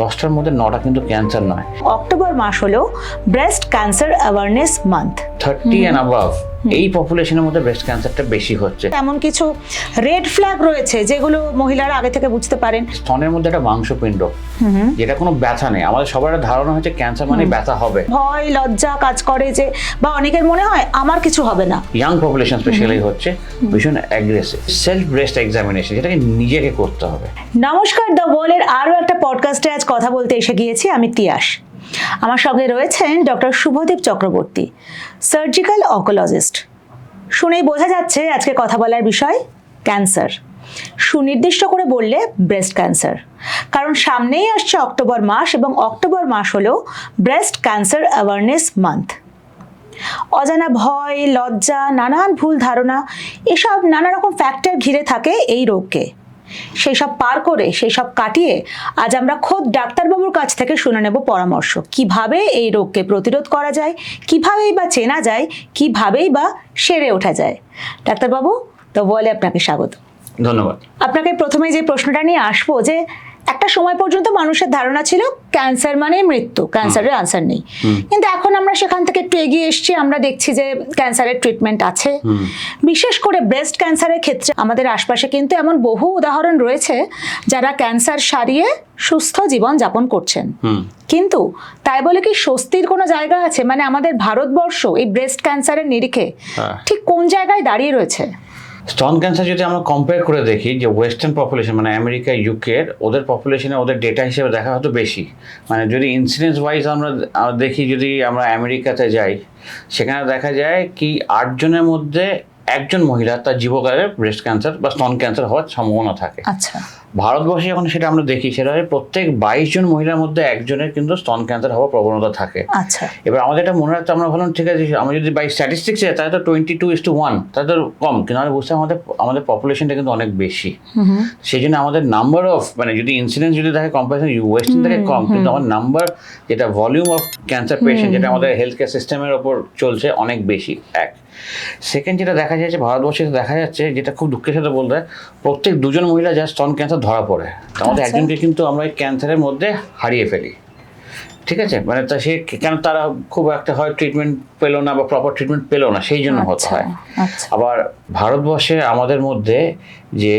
দশটার মধ্যে নটা কিন্তু ক্যান্সার নয়। অক্টোবর মাস হলো breast cancer awareness month thirty and above এই পপুলেশনের মধ্যে ব্রেস্ট ক্যান্সারটা বেশি হচ্ছে। এমন কিছু রেড ফ্ল্যাগ রয়েছে যেগুলো মহিলারা আগে থেকে বুঝতে পারেন। স্তনের মধ্যে একটা মাংসপিণ্ড যেটা কোনো ব্যথা নেই। আমাদের সবার ধারণা হচ্ছে ক্যান্সার মানে ব্যথা হবে। ভয় লজ্জা কাজ করে যে বা অনেকের মনে হয় আমার কিছু হবে না। ইয়াং পপুলেশন স্পেশালি হচ্ছে ভীষণ অ্যাগ্রেসিভ সেলফ ব্রেস্ট এক্সামিনেশন যেটাকে নিজেকে করতে হবে। নমস্কার দ্য ওয়ার্ল্ডের আরও একটা পডকাস্টে আজ কথা বলতে এসে গিয়েছি আমি তিয়াস। আমার সঙ্গে রয়েছেন doctor Shubhadeep Chakraborty surgical oncologist শুনেই বোঝা যাচ্ছে আজকে কথা বলার বিষয় ক্যান্সার সুনির্দিষ্ট করে বললে ব্রেস্ট ক্যান্সার কারণ সামনেই আসছে অক্টোবর মাস এবং অক্টোবর মাস হলো ব্রেস্ট ক্যান্সার অ্যাওয়ারনেস মান্থ অজানা ভয়, লজ্জা, নানান ভুল ধারণা, এসব নানা রকম ফ্যাক্টর ঘিরে থাকে এই রোগকে। সেই সব পার করে সেই সব কাটিয়ে আজ আমরা খোদ ডাক্তারবাবুর কাছ থেকে শুনে নেব পরামর্শ। কীভাবে এই রোগকে প্রতিরোধ করা যায় কিভাবেই বা চেনা যায় কিভাবেই বা সেরে ওঠা যায়। ডাক্তারবাবু তো বলে আপনাকে স্বাগত। ধন্যবাদ। আপনাকে প্রথমে যে প্রশ্নটা নিয়ে আসব যে একটা সময় পর্যন্ত মানুষের ধারণা ছিল ক্যান্সার মানে মৃত্যু ক্যান্সারের আনসার নেই। কিন্তু এখন আমরা সেখান থেকে একটু এগিয়ে এসেছি আমরা দেখছি যে ক্যান্সারের ট্রিটমেন্ট আছে। বিশেষ করে ব্রেস্ট ক্যান্সারের ক্ষেত্রে আমাদের আশপাশে কিন্তু এমন বহু উদাহরণ রয়েছে যারা ক্যান্সার সারিয়ে সুস্থ জীবন যাপন করছেন। কিন্তু তাই বলে কি স্বস্তির কোনো জায়গা আছে? মানে আমাদের ভারতবর্ষ এই ব্রেস্ট ক্যান্সারের নিরিখে হ্যাঁ। ঠিক কোন জায়গায় দাঁড়িয়ে রয়েছে? স্তন ক্যান্সার যদি আমরা কম্পেয়ার করে দেখি যে ওয়েস্টার্ন পপুলেশন মানে আমেরিকা ইউকের ওদের পপুলেশনে ওদের ডেটা হিসেবে দেখা হয়তো বেশি। মানে যদি ইনসিডেন্স ওয়াইজ আমরা দেখি যদি আমরা আমেরিকাতে যাই, সেখানে দেখা যায় কি আটজনের মধ্যে একজন মহিলা তার জীবকালে ব্রেস্ট ক্যান্সার বা স্তন ক্যান্সার হওয়ার সম্ভাবনা থাকে। আচ্ছা। ভারতবর্ষে যখন সেটা আমরা দেখি সেটা হয় প্রত্যেক বাইশ জন মহিলার মধ্যে একজনের কিন্তু স্তন ক্যান্সার হওয়ার প্রবণতা থাকে। আচ্ছা। এবার আমাদের এটা মনে রাখতে আমরা ভাবলাম ঠিক আছে আমরা যদি বাই স্ট্যাটিস্টিক্স তাহলে তো twenty two is to one তাহলে তো কম কিন্তু আমরা বুঝতে আমাদের আমাদের পপুলেশনটা কিন্তু অনেক বেশি। সেই জন্য আমাদের নাম্বার অফ মানে যদি ইনসিডেন্স যদি থাকে কম্পারিজন ওয়েস্টার্ন থেকে কম কিন্তু আমার নাম্বার যেটা ভলিউম অফ ক্যান্সার পেশেন্ট যেটা আমাদের হেলথ কেয়ার সিস্টেমের ওপর চলছে অনেক বেশি এক। সেকেন্ড যেটা দেখা যাচ্ছে ভারতবর্ষে দেখা যাচ্ছে যেটা খুব দুঃখের সাথে বলতে প্রত্যেক দুজন মহিলা যা স্তন ক্যান্সার ধরা পড়ে মধ্যে আচ্ছা। একজনকে কিন্তু আমরা এই ক্যান্সারের মধ্যে হারিয়ে ফেলি। ঠিক আছে? মানে তা সে কেন তারা খুব একটা হয় ট্রিটমেন্ট পেল না বা প্রপার ট্রিটমেন্ট পেল না সেই জন্য হতে আচ্ছা হয়। আচ্ছা। আবার ভারতবর্ষে আমাদের মধ্যে যে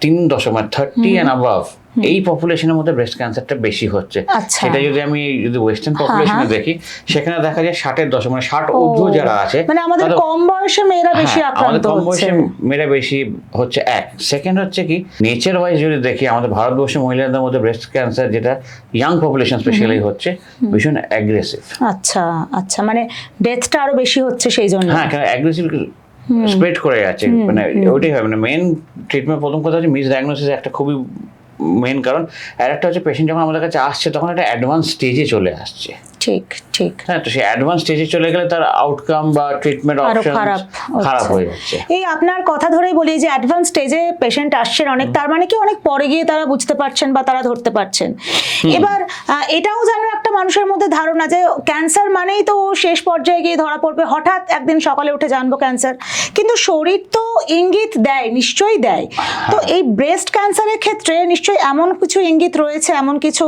তিন দশক মানে থার্টি অ্যান্ড অ্যাবাভ এই পপুলেশনের মধ্যে ব্রেস্ট ক্যান্সারটা বেশি হচ্ছে। আচ্ছা। সেটা যদি আমি যদি ওয়েস্টার্ন পপুলেশনে হ্যাঁ। দেখি সেখানে দেখা যায় ষাটের দশক মানে ষাট ঊর্ধ্ব যারা আছে মানে আমাদের কম বয়সে মেয়েরা বেশি হ্যাঁ, আমাদের আক্রান্ত কম হচ্ছে। বয়সে মেয়েরা বেশি হচ্ছে এক। সেকেন্ড হচ্ছে কি নেচার ওয়াইজ যদি দেখি আমাদের ভারতবর্ষের মহিলাদের মধ্যে ব্রেস্ট ক্যান্সার যেটা ইয়াং পপুলেশন স্পেশালি হচ্ছে ভীষণ অ্যাগ্রেসিভ আচ্ছা আচ্ছা মানে ডেথটা আরও বেশি হচ্ছে সেই জন্য। হ্যাঁ কারণ অ্যাগ্রেসিভ স্প্রেড করে যাচ্ছে মানে ওইটাই হয় মানে মেন ট্রিটমেন্ট প্রথম কথা হচ্ছে মিস ডায়াগনোসিস একটা খুবই মেন কারণ আর একটা হচ্ছে পেশেন্ট যখন আমাদের কাছে আসছে তখন একটা অ্যাডভান্স স্টেজে চলে আসছে। ঠিক ঠিক। হ্যাঁ তো সেই অ্যাডভান্স স্টেজে চলে গেলে তার আউটকাম বা ট্রিটমেন্ট অপশন খারাপ খারাপ হয়ে যাচ্ছে। এই আপনার কথা ধরেই বলি যে অ্যাডভান্স স্টেজে পেশেন্ট আসছেন অনেক তার মানে কি অনেক পরে গিয়ে তারা বুঝতে পারছেন বা তারা ধরতে পারছেন। এবার এটাও যেন মানুষের মধ্যে ধারণা যে ক্যান্সার মানেই তো শেষ পর্যায়ে গিয়ে ধরা পড়বে। হঠাৎ একদিন সকালে উঠে জানব ক্যান্সার কিন্তু শরীর তো ইঙ্গিত দেয় নিশ্চয়ই দেয়। তো এই ব্রেস্ট ক্যান্সারের ক্ষেত্রে নিশ্চয়ই এমন কিছু ইঙ্গিত রয়েছে এমন কিছু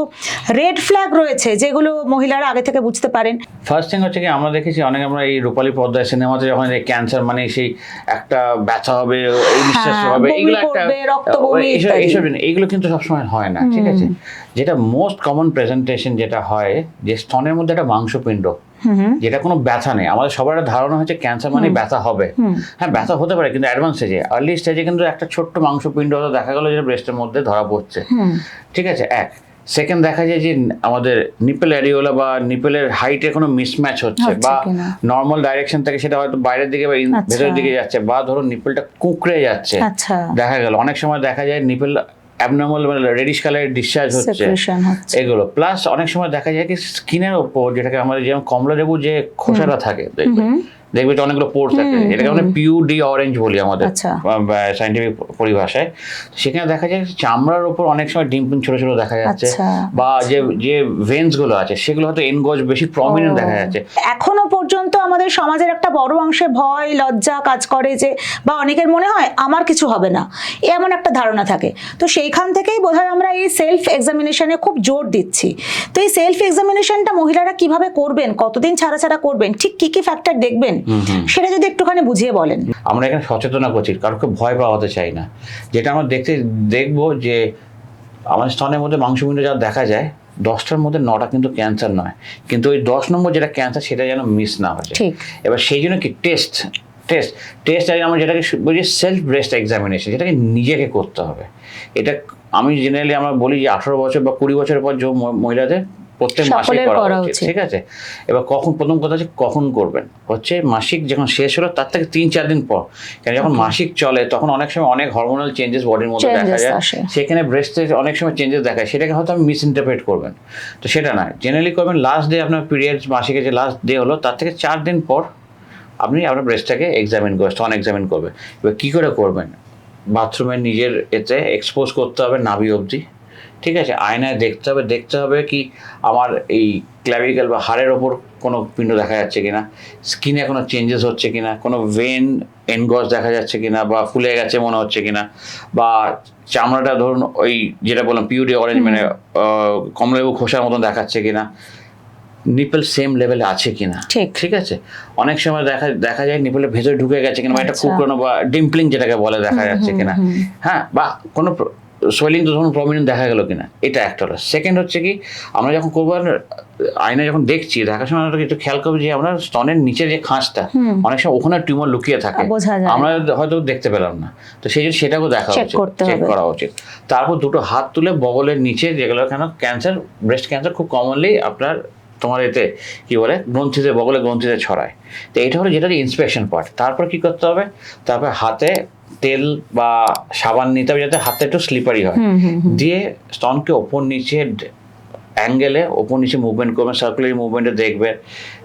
রেড ফ্ল্যাগ রয়েছে যেগুলো মহিলারা আগে থেকে বুঝতে পারেন। ফার্স্ট থিং হচ্ছে কি আমরা দেখেছি অনেক আমরা এই রূপালী পর্দায় সিনেমাতে যখন এই ক্যান্সার মানে সেই একটা ব্যথা হবে এই নিঃশ্বাস হ্যাঁ, হবে এইগুলো একটা এইসব এইগুলো কিন্তু সবসময় হয় না ঠিক আছে? যেটা মোস্ট কমন প্রেজেন্টেশন যেটা হয় যে স্তনের মধ্যে একটা মাংসপিণ্ড যেটা কোনো ব্যথা নেই। আমাদের সবার একটা ধারণা হচ্ছে ক্যান্সার মানে ব্যথা হবে। হ্যাঁ ব্যথা হতে পারে কিন্তু অ্যাডভান্স স্টেজে আর্লি স্টেজে কিন্তু একটা ছোট্ট মাংসপিণ্ড দেখা গেলো যেটা ব্রেস্টের মধ্যে ধরা পড়ছে। ঠিক আছে? এক। সেকেন্ড দেখা যায় যে আমাদের নিপেল অ্যারিওলা বা নিপেলের হাইটে কোনো মিসম্যাচ হচ্ছে বা। নর্মাল ডাইরেকশন থেকে সেটা হয়তো বাইরের দিকে বা আচ্ছা। ভেতরের দিকে যাচ্ছে বা ধরুন নিপেলটা কুঁকড়ে যাচ্ছে। আচ্ছা। দেখা গেল। অনেক সময় দেখা যায় নিপেল অ্যাবনর্মাল মানে রেডিশ কালারের ডিসচার্জ হচ্ছে। এগুলো। প্লাস অনেক সময় দেখা যায় কি স্কিনের ওপর যেটাকে আমাদের যেমন কমলা লেবু যে খোসাটা থাকে দেখবে? দেখবে এটা অনেকগুলো পোর আছে এটাকে মানে পিউ ডি অরেঞ্জ বলি আমাদের আচ্ছা। সাইন্টিফিক পরিভাষায়। সেখানে দেখা যায় চামড়ার উপর অনেক সময় ডিম্পিং ছোট ছোট দেখা যাচ্ছে আচ্ছা। বা যে যে ভেন্সগুলো আছে সেগুলো হয়তো এনগজ বেশি প্রমিনেন্ট দেখা যাচ্ছে। এখনও পর্যন্ত আমাদের সমাজের একটা বড় অংশে ভয় লজ্জা কাজ করে যে বা অনেকের মনে হয় আমার কিছু হবে না। এমন একটা ধারণা থাকে। তো সেইখান থেকেই বোধহয় আমরা এই সেলফ এক্সামিনেশনে খুব জোর দিচ্ছি। তো এই সেলফ এক্সামিনেশনটা মহিলারা কীভাবে করবেন কতদিন ছাড়া ছাড়া করবেন ঠিক কি কি ফ্যাক্টর দেখবেন সেটা যদি একটুখানি বুঝিয়ে বলেন। আমরা এখানে সচেতনা করছি কারোকে ভয় পাওয়াতে চাই না। যেটা আমরা দেখতে দেখব যে আমাদের স্তনের মধ্যে মাংসপিণ্ড যা দেখা যায় দশটার মধ্যে নটা কিন্তু ক্যান্সার নয়। কিন্তু ওই দশ নম্বর যেটা ক্যান্সার সেটা যেন মিস না হয় ঠিক। এবার সেই জন্য কি টেস্ট টেস্ট টেস্ট আগে আমার যেটাকে বলছি বলি সেলফ ব্রেস্ট এক্সামিনেশন যেটাকে নিজেকে করতে হবে। এটা আমি জেনারেলি আমরা বলি যে আঠারো বছর বা কুড়ি বছর পর যে মহিলাদের প্রত্যেক মাসে করা উচিত। ঠিক আছে? এবার কখন প্রথম কথা হচ্ছে কখন করবেন? হচ্ছে মাসিক যখন শেষ হলো তার থেকে তিন চার দিন পর। কেন যখন মাসিক চলে তখন অনেক সময় অনেক হরমোনাল চেঞ্জেস বডির মধ্যে দেখা যায়। সেখানে ব্রেস্টে অনেক সময় চেঞ্জেস দেখায়। সেটাকে হয়তো আপনি মিস ইন্টারপ্রেট করবেন। তো সেটা না জেনারেলি করবেন লাস্ট ডে আপনার পিরিয়ড মাসিকের যে লাস্ট ডে হলো তার থেকে চার দিন পর আপনি আপনার ব্রেস্টটাকে এক্সামিন করবেন স্তন এক্সামিন করবেন। এবার কী করে করবেন? বাথরুমে নিজের এতে এক্সপোজ করতে হবে নাভি অবধি। ঠিক আছে আয়নায় দেখতে হবে দেখতে হবে কি আমার এই ক্ল্যাভিক্যাল বা হাড়ের ওপর কোনো পিণ্ড দেখা যাচ্ছে কিনা স্কিনে কোনো চেঞ্জেস হচ্ছে কিনা কোনো ভেন এনগস দেখা যাচ্ছে কিনা বা ফুলে গেছে মনে হচ্ছে কিনা বা চামড়াটা ধরুন ওই যেটা বললাম পিউরি অরেঞ্জ মানে আহ, কমলালেবু খোসার মতন দেখাচ্ছে কিনা নিপল সেম লেভেলে আছে কিনা ঠিক। ঠিক আছে অনেক সময় দেখা দেখা যায় নিপলের ভেতরে ঢুকে গেছে কিনা বা একটা আচ্ছা। কুকরানো বা ডিম্পলিং যেটাকে বলে দেখা যাচ্ছে কিনা হ্যাঁ বা কোনো সোয়েলিং তো ধরুন প্রমিনেন্ট দেখা গেল কিনা এটা একটা হলো। সেকেন্ড হচ্ছে কি আমরা যখন করব আয়না যখন দেখছি দেখার সময় আমরা একটু খেয়াল করব যে আমরা স্তনের নিচে যে খাঁজটা অনেক সময় ওখানে টিউমার লুকিয়ে থাকে। আমরা হয়তো দেখতে পেলাম না। তো সেই জন্য সেটাকেও দেখা উচিত চেক করা উচিত। তারপর দুটো হাত তুলে বগলের নিচে যেগুলো কেন ক্যান্সার ব্রেস্ট ক্যান্সার খুব কমনলি আপনার তোমার এতে কি বলে গ্রন্থিতে বগলে গ্রন্থিতে ছড়ায়। তো এটা হলো যেটা ইন্সপেকশন পার্ট তারপর কি করতে হবে? তারপর হাতে তেল বা সাবান নিতে হবে যাতে হাতে একটু স্লিপারি হয়। দিয়ে স্তনকে ওপর নিচে অ্যাঙ্গেলে ওপর নিচে মুভমেন্ট করবে সার্কুলারি মুভমেন্টে দেখবে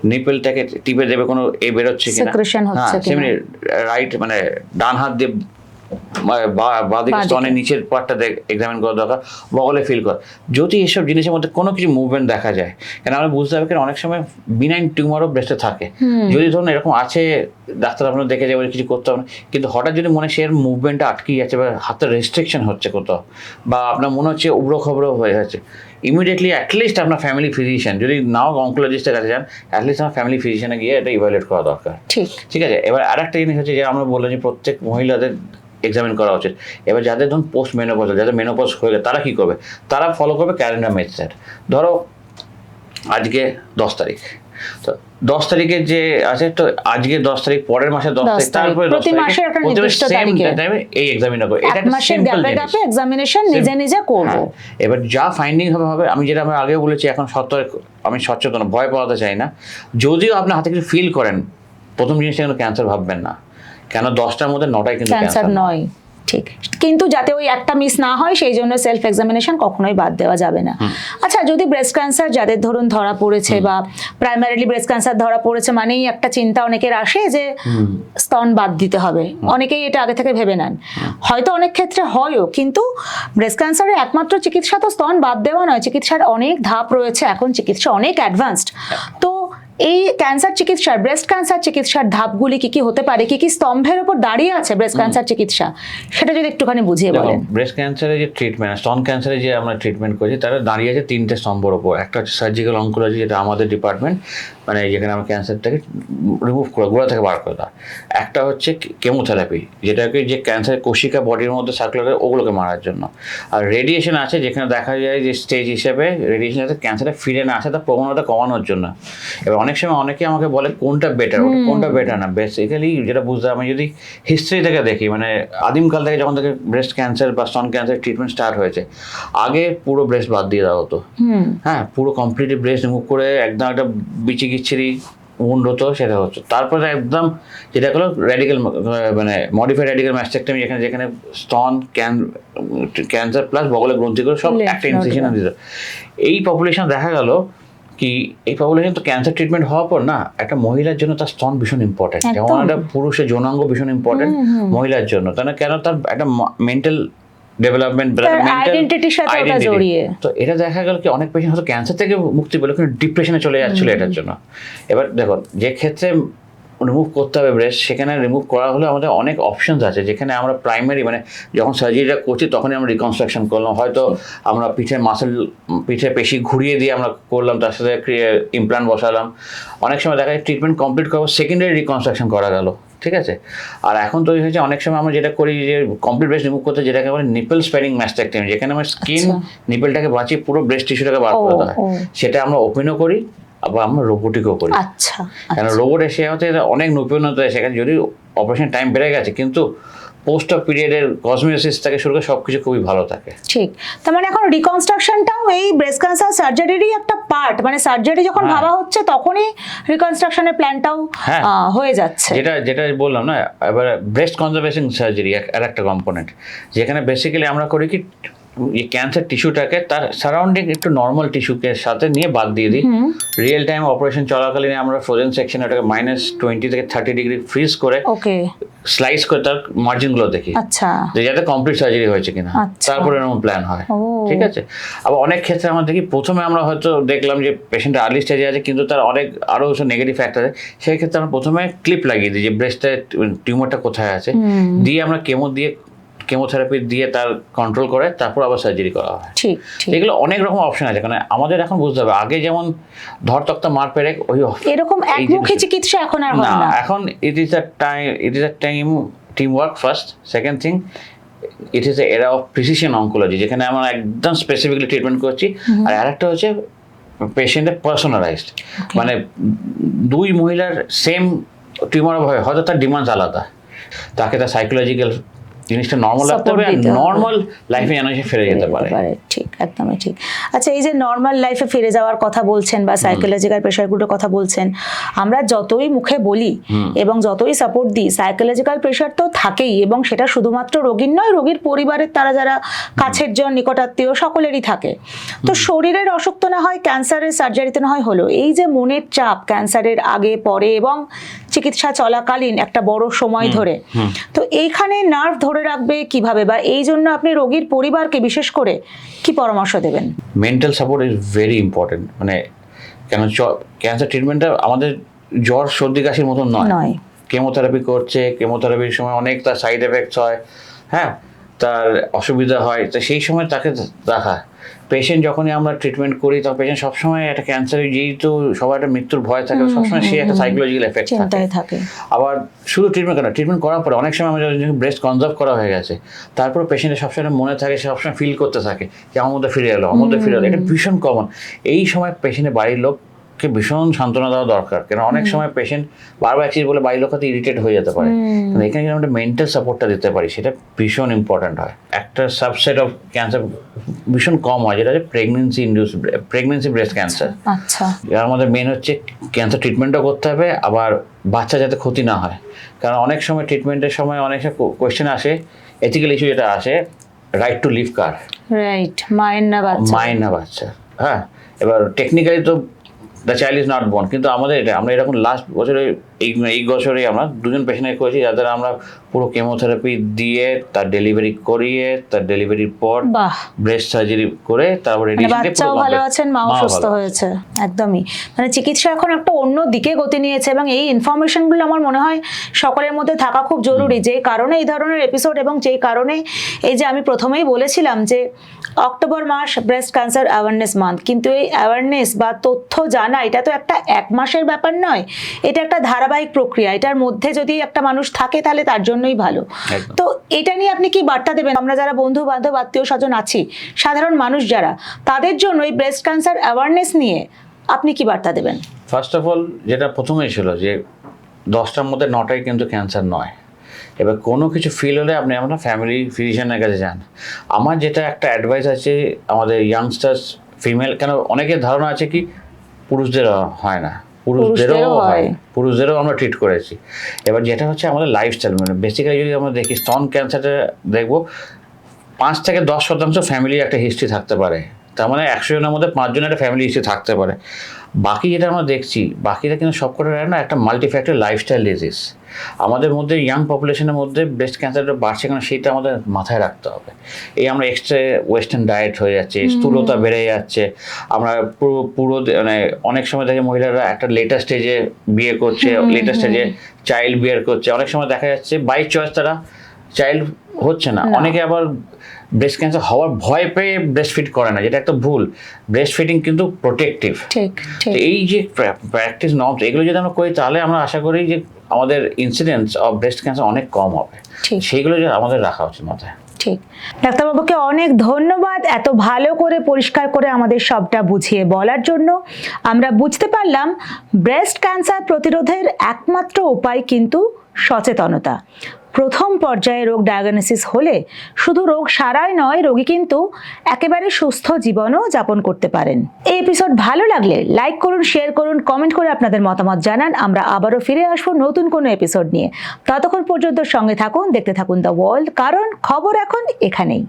নিপেলটাকে টিপে দেবে কোনো এ বেরোচ্ছে কিনা। Secretion হ্যাঁ সেমনি রাইট মানে ডান হাত দিয়ে বাঁদিকে নিচের পার্টটা এক্সামিন করা দরকার বগলে ফিল কর। যদি এসব জিনিসের মধ্যে কোনো কিছু মুভমেন্ট দেখা যায় কেন আমরা বুঝতে হবে কেন অনেক সময় বিনাইন টিউমারও ব্রেস্টে থাকে। যদি ধরুন এরকম আছে ডাক্তার আপনার দেখে যাবে কিছু করতে হবে কিন্তু হঠাৎ যদি মনে সে মুভমেন্টটা আটকে যাচ্ছে বা হাতের রেস্ট্রিকশন হচ্ছে কোথাও বা আপনার মনে হচ্ছে উগ্র খবর হয়ে যাচ্ছে ইমিডিয়েটলি অ্যাটলিস্ট আপনার ফ্যামিলি ফিজিশিয়ান যদি নাও অঙ্কোলজিস্টের কাছে যান অ্যাটলিস্ট আমার ফ্যামিলি ফিজিশিয়ানে গিয়ে এটা ইভ্যালুয়েট করা দরকার। ঠিক। ঠিক আছে? এবার আর একটা জিনিস হচ্ছে যে আমরা বললাম যে প্রত্যেক মহিলাদের এক্সামিন করা উচিত। এবার যাদের ধরুন পোস্ট মেনোপজ যাদের মেনোপজ হয়ে গেছে তারা কি করবে? তারা ফলো করবে ক্যালেন্ডার মেথড ধরো আজকে দশ তারিখ। তো দশ তারিখে যে আছে তো আজকে দশ তারিখ পরের মাসে দশ তারিখ তারপরে প্রতি মাসের একটা নির্দিষ্ট তারিখে। এই এক্সামিনটা করবে। এটা একটা সিম্পল জিনিস। এক্সামিনেশন নিজে নিজে করব। হ্যাঁ, এবার যা ফাইন্ডিং হবে হবে আমি যেটা আমি আগেও বলেছি এখন সত্তর আমি সচেতন ভয় পাওয়াতে চাই না। যদিও আপনি হাতে কিছু ফিল করেন প্রথম জিনিসটা কেন ক্যান্সার ভাববেন না। কেন দশটার মধ্যে নটাই কিন্তু ক্যান্সার নয় ঠিক। কিন্তু যাতে ওই একটা মিস না হয় সেই জন্য সেলফ এক্সামিনেশন কখনোই বাদ দেওয়া যাবে না। আচ্ছা যদি ব্রেস্ট ক্যান্সার যাদের ধরুন ধরা পড়েছে বা প্রাইমারিলি ব্রেস্ট ক্যান্সার ধরা পড়েছে মানেই একটা চিন্তা অনেকের আসে যে স্তন বাদ দিতে হবে। অনেকেই এটা আগে থেকে ভেবে নেন। হয়তো অনেক ক্ষেত্রে হয়ও কিন্তু ব্রেস্ট ক্যান্সারের একমাত্র চিকিৎসা তো স্তন বাদ দেওয়া নয়। চিকিৎসার অনেক ধাপ রয়েছে। এখন চিকিৎসা অনেক অ্যাডভান্সড তো এই ক্যান্সার চিকিৎসার ব্রেস্ট ক্যান্সার চিকিৎসার ধাপগুলি কি কি হতে পারে? কি কি স্তম্ভের উপর দাঁড়িয়ে আছে ব্রেস্ট ক্যান্সার চিকিৎসা? সেটা যদি একটুখানি বুঝিয়ে বলেন। ব্রেস্ট ক্যান্সারের যে ট্রিটমেন্ট স্তন ক্যান্সারে যে আমরা ট্রিটমেন্ট করছি তারা দাঁড়িয়ে আছে তিনটে স্তম্ভর ওপর একটা হচ্ছে সার্জিক্যাল অঙ্কোলজি যেটা আমাদের ডিপার্টমেন্ট মানে যেখানে আমরা ক্যান্সারটাকে রিমুভ করে গোড়া থেকে বার করে দেওয়া। একটা হচ্ছে কেমোথেরাপি যেটাকে যে ক্যান্সার কোশিকা বডির মধ্যে সার্কুলার ওগুলোকে মারার জন্য। আর রেডিয়েশন আছে যেখানে দেখা যায় যে স্টেজ হিসেবে রেডিয়েশন যাতে ক্যান্সারটা ফিরে না আসে তার প্রবণতা কমানোর জন্য। এবার অনেক সময় অনেকে আমাকে বলে কোনটা বেটার কোনটা বেটার না? বেসিক্যালি যেটা বুঝতে আমি যদি হিস্ট্রি থেকে দেখি মানে আদিমকাল থেকে যখন থেকে ব্রেস্ট ক্যান্সার বা স্তন ক্যান্সার ট্রিটমেন্ট স্টার্ট হয়েছে আগে পুরো ব্রেস্ট বাদ দিয়ে দেওয়া হতো। হ্যাঁ পুরো কমপ্লিটলি ব্রেস্ট রিমুভ করে একদম একটা বিচি কিচ্ছিরি উন্ড হতো সেটা হচ্ছে। তারপরে একদম যেটা হলো র্যাডিক্যাল মানে মডিফাইড র্যাডিক্যাল ম্যাস্টেক্টমি যেখানে যেখানে স্তন ক্যান ক্যান্সার প্লাস বগলে গ্রন্থি করে সব একটা ইনসিশনে দিত। এই পপুলেশন দেখা গেল কি এই পপুলেশন তো ক্যান্সার ট্রিটমেন্ট হওয়ার পর না একটা মহিলার জন্য তার স্তন ভীষণ ইম্পর্টেন্ট যেমন একটা পুরুষের যৌনাঙ্গ ভীষণ ইম্পর্টেন্ট মহিলার জন্য। তাহলে কেন তার একটা মেন্টাল ডেভেলপমেন্ট তার সাথে ওটা জড়িয়ে। তো এটা দেখা গেল কি অনেক পেশেন্ট হয়তো ক্যান্সার থেকে মুক্তি পেল কিন্তু ডিপ্রেশনে চলে যাচ্ছিল এটার জন্য। এবার দেখো যে ক্ষেত্রে রিমুভ করতে হবে ব্রেস্ট সেখানে রিমুভ করা হলে আমাদের অনেক অপশনস আছে। যেখানে আমরা প্রাইমারি মানে যখন সার্জারিটা করছি তখনই আমরা রিকনস্ট্রাকশন করলাম। হয়তো আমরা পিঠের মাসেল পিঠে পেশি ঘুরিয়ে দিয়ে আমরা করলাম তার সাথে ইমপ্লান্ট বসালাম। অনেক সময় দেখা যায় ট্রিটমেন্ট কমপ্লিট করার সেকেন্ডারি রিকনস্ট্রাকশন করা গেল ঠিক আছে? আর এখন তৈরি হয়েছে অনেক সময় আমরা যেটা করি যে কমপ্লিট ব্রেস্ট রিমুভ করতে যেটাকে বলে নিপল স্প্যানিং ম্যাস্টেকটমি যেখানে আমরা স্কিন। নিপলটাকে বাঁচিয়ে পুরো ব্রেস্ট টিস্যুটাকে বার করে ও, দেওয়া হয়। সেটা আমরা ওপেনও করি আবার আমরা রোবোটিকও করি। আচ্ছা কেন রোবট এসে হতে অনেক নতুনতা সেখানে যদি অপারেশন টাইম বেড়ে গেছে কিন্তু পোস্ট অফ পিরিয়ডের কসমিওসিস থেকে শুরু করে সব কিছু খুবই ভালো থাকে। ঠিক। তার মানে এখন রিকনস্ট্রাকশনটাও এই ব্রেস্ট ক্যান্সার সার্জারিরই একটা পার্ট মানে সার্জারি যখন হ্যাঁ। ভাবা হচ্ছে তখনই রিকনস্ট্রাকশনের প্ল্যানটাও হ্যাঁ। হয়ে যাচ্ছে। যেটা যেটা বললাম না এবার ব্রেস্ট কনজারভেশন সার্জারি আর একটা কম্পোনেন্ট যেখানে বেসিক্যালি আমরা করি কি ক্যান্সার টিস্যুটাকে তার সারাউন্ডিং একটু নর্মাল টিস্যুকে সাথে নিয়ে বাদ দিয়ে দিই। রিয়েল টাইম অপারেশন চলাকালীন আমরা ফ্রোজেন সেকশন ওটাকে মাইনাস টোয়েন্টি থেকে থার্টি ডিগ্রি ফ্রিজ করে ওকে স্লাইস করে তার মার্জিনগুলো দেখি। আচ্ছা। যে যাতে কমপ্লিট সার্জারি হয়েছে কিনা। আচ্ছা। তারপরে এরকম প্ল্যান হয়। ঠিক আছে? আবার অনেক ক্ষেত্রে আমরা দেখি প্রথমে আমরা হয়তো দেখলাম যে পেশেন্ট আর্লি স্টেজে আছে কিন্তু তার অনেক আরও সব নেগেটিভ ফ্যাক্টর আছে। সেই ক্ষেত্রে আমরা প্রথমে ক্লিপ লাগিয়ে দিই যে ব্রেস্টের টিউমারটা কোথায় আছে। দিয়ে আমরা কেমো দিয়ে কেমোথেরাপি দিয়ে তার কন্ট্রোল করে তারপর আবার সার্জারি করা হয়। ঠিক এগুলো অনেক রকম অপশন আছে কারণ আমাদের এখন বুঝতে হবে আগে যেমন ধর তক্তা মার পেরে ওই এরকম একমুখী চিকিৎসা এখন আর না হয় না এখন it is a time it is a time team work first second thing it is era of precision oncology যেখানে আমরা একদম স্পেসিফিকলি ট্রিটমেন্ট করছি। আর আরেকটা হচ্ছে পেশেন্টের পার্সোনালাইজড মানে দুই মহিলার সেম টিউমার হয় হয়তো তার ডিমান্ডস আলাদা। তাকে তার সাইকোলজিক্যাল জিনিসটা নর্মাল রাখতে হবে। নর্মাল লাইফে যেন সে ফিরে যেতে পারে। ঠিক একদমই ঠিক। আচ্ছা এই যে নর্মাল লাইফে ফিরে যাওয়ার কথা বলছেন বা সাইকোলজিক্যাল প্রেশারগুলোর কথা বলছেন আমরা যতই মুখে বলি এবং যতই সাপোর্ট দিই সাইকোলজিক্যাল প্রেশার তো থাকেই এবং সেটা শুধুমাত্র রোগীর নয় রোগীর পরিবারের তারা যারা কাছের জন নিকটাত্মীয় সকলেরই থাকে। তো শরীরের অসুখ তো না হয় ক্যান্সারের সার্জারিতে না হয় হলো। এই যে মনের চাপ ক্যান্সারের আগে পরে এবং চিকিৎসা চলাকালীন একটা বড় সময় ধরে। তো এইখানে নার্ভ ধরে রাখবে কীভাবে? বা এই জন্য আপনি রোগীর পরিবারকে বিশেষ করে কি পরামর্শ দেবেন? Mental support is very important মানে কেন ক্যান্সার ট্রিটমেন্টটা আমাদের জ্বর সর্দি কাশির মতন নয়। নয়। কেমোথেরাপি করছে কেমোথেরাপির সময় অনেক তার সাইড এফেক্টস হয়। হ্যাঁ? তার অসুবিধা হয় তো সেই সময় তাকে দেখা। পেশেন্ট যখনই আমরা ট্রিটমেন্ট করি তখন পেশেন্ট সবসময় একটা ক্যান্সারে যেহেতু সবার একটা মৃত্যুর ভয় থাকে সবসময় সেই একটা সাইকোলজিক্যাল এফেক্ট থাকে। আবার শুধু ট্রিটমেন্ট করা ট্রিটমেন্ট করার পরে অনেক সময় আমাদের ব্রেস্ট কনজার্ভ করা হয়ে গেছে তারপর পেশেন্টের সবসময় মনে থাকে সে সবসময় ফিল করতে থাকে যে আমার মধ্যে ফিরে এলো আমার মধ্যে ফিরে এলো। এটা ভীষণ কমন এই সময় পেশেন্টের বাড়ির লোককে ভীষণ সান্ত্বনা দেওয়া দরকার। কেন অনেক সময় পেশেন্ট বারবার একচিজ বলে বাড়ির লোক ইরিটেট হয়ে যেতে পারে। কিন্তু এখানে যদি আমরা মেন্টাল সাপোর্টটা দিতে পারি সেটা ভীষণ ইম্পর্ট্যান্ট হয়। একটা সাবসেট অফ ক্যান্সার ভীষণ কম হয় যেটা হচ্ছে pregnancy induce pregnancy breast cancer আচ্ছা এর আমাদের মেন হচ্ছে ক্যান্সার ট্রিটমেন্টও করতে হবে আবার বাচ্চা যাতে ক্ষতি না হয়। কারণ অনেক সময় ট্রিটমেন্টের সময় অনেক কোয়েশ্চেন আসে এথিক্যাল ইস্যু যেটা আসে রাইট টু লিভ কার? রাইট মায়ের না বাচ্চা। মায়ের না বাচ্চা হ্যাঁ। এবার টেকনিক্যালি তো the child is not born কিন্তু আমাদের এটা আমরা এরকম লাস্ট বছরে এই এই বছরে আমরা দুজন পেশেন্টের করেছি যাদের আমরা পুরো কেমোথেরাপি দিয়ে তার ডেলিভারি করিয়ে তার ডেলিভারির পর ব্রেস্ট সার্জারি করে তারপর মানে বাচ্চাও ভালো আছেন মাও সুস্থ হয়েছে একদমই। মানে চিকিৎসা এখন একটা অন্য দিকে গতি নিয়েছে এবং এই ইনফরমেশনগুলো আমার মনে হয় সকলের মধ্যে থাকা খুব জরুরি। যে কারণে এই ধরনের এপিসোড এবং যেই কারণে এই যে আমি প্রথমেই বলেছিলাম যে অক্টোবর মাস ব্রেস্ট ক্যান্সার অ্যাওয়ারনেস মান্থ কিন্তু এই অ্যাওয়ারনেস বা তথ্য জানা এটা তো একটা এক মাসের ব্যাপার নয়। এটা একটা ধারাবাহিক প্রক্রিয়া। এটার মধ্যে যদি একটা মানুষ থাকে তাহলে তার জন্যই ভালো। তো এটা নিয়ে আপনি কি বার্তা দেবেন? আমরা যারা বন্ধু বান্ধব আত্মীয় স্বজন আছি সাধারণ মানুষ যারা তাদের জন্য এই ব্রেস্ট ক্যান্সার অ্যাওয়ারনেস নিয়ে আপনি কি বার্তা দেবেন? ফার্স্ট অফ অল যেটা প্রথমেই ছিল যে দশটার মধ্যে নটাই কিন্তু ক্যান্সার নয়। এবার কোনো কিছু ফিল হলে আপনি আপনার ফ্যামিলি ফিজিশিয়ানের কাছে যান। আমার যেটা একটা অ্যাডভাইস আছে আমাদের ইয়াংস্টার্স ফিমেল কেন অনেকের ধারণা আছে কি পুরুষদের হয় না। পুরুষদেরও পুরুষদেরও হয়। হয়। পুরুষদেরও আমরা ট্রিট করেছি। এবার যেটা হচ্ছে আমাদের লাইফস্টাইল মানে বেসিক্যালি যদি আমরা দেখি স্তন ক্যান্সারটা দেখব পাঁচ থেকে দশ শতাংশ ফ্যামিলির একটা হিস্ট্রি থাকতে পারে। তার মানে একশো জনের মধ্যে পাঁচজনের একটা ফ্যামিলি হিস্ট্রি থাকতে পারে। বাকি যেটা আমরা দেখছি বাকিরা কিন্তু সবকটা না একটা মাল্টিফ্যাক্টর লাইফস্টাইল ডিজিজ আমাদের মধ্যে ইয়াং পপুলেশনের মধ্যে ব্রেস্ট ক্যান্সারটা বাড়ছে কেন সেটা আমাদের মাথায় রাখতে হবে। এই আমরা এক্সট্রা ওয়েস্টার্ন ডায়েট হয়ে যাচ্ছে স্থূলতা বেড়ে যাচ্ছে। আমরা পুরো পুরো মানে অনেক সময় দেখে মহিলারা একটা লেটার স্টেজে বিয়ে করছে লেটার স্টেজে চাইল্ড বিয়ার করছে। অনেক সময় দেখা যাচ্ছে বাই চয়েস তারা চাইল্ড হচ্ছে না। অনেকে আবার ব্রেস্ট ক্যান্সার হওয়ার ভয় পেয়ে ব্রেস্ট ফিট করে না যেটা একটা ভুল। ব্রেস্ট ফিডিং কিন্তু প্রোটেক্টিভ ঠিক ঠিক। এই যে প্র্যাকটিস নর্মস এগুলো যদি আমরা করি তাহলে আমরা আশা করি যে আমাদের ইনসিডেন্স অফ ব্রেস্ট ক্যান্সার অনেক কম হবে। সেইগুলো যে আমাদের রাখা উচিত মাথায়। ঠিক। ডাক্তারবাবুকে অনেক ধন্যবাদ এত ভালো করে পরিষ্কার করে আমাদের সবটা বুঝিয়ে বলার জন্য। আমরা বুঝতে পারলাম ব্রেস্ট ক্যান্সার প্রতিরোধের একমাত্র উপায় কিন্তু সচেতনতা। প্রথম পর্যায়ে রোগ ডায়াগনোসিস হলে শুধু রোগ সারাই নয়, রোগী কিন্তু একেবারে সুস্থ জীবনও যাপন করতে পারেন। এই এপিসোড ভালো লাগলে লাইক করুন শেয়ার করুন কমেন্ট করে আপনাদের মতামত জানান। আমরা আবারও ফিরে আসব নতুন কোনো এপিসোড নিয়ে। ততক্ষণ পর্যন্ত সঙ্গে থাকুন, দেখতে থাকুন দ্য ওয়ার্ল্ড কারণ খবর এখন এখানেই।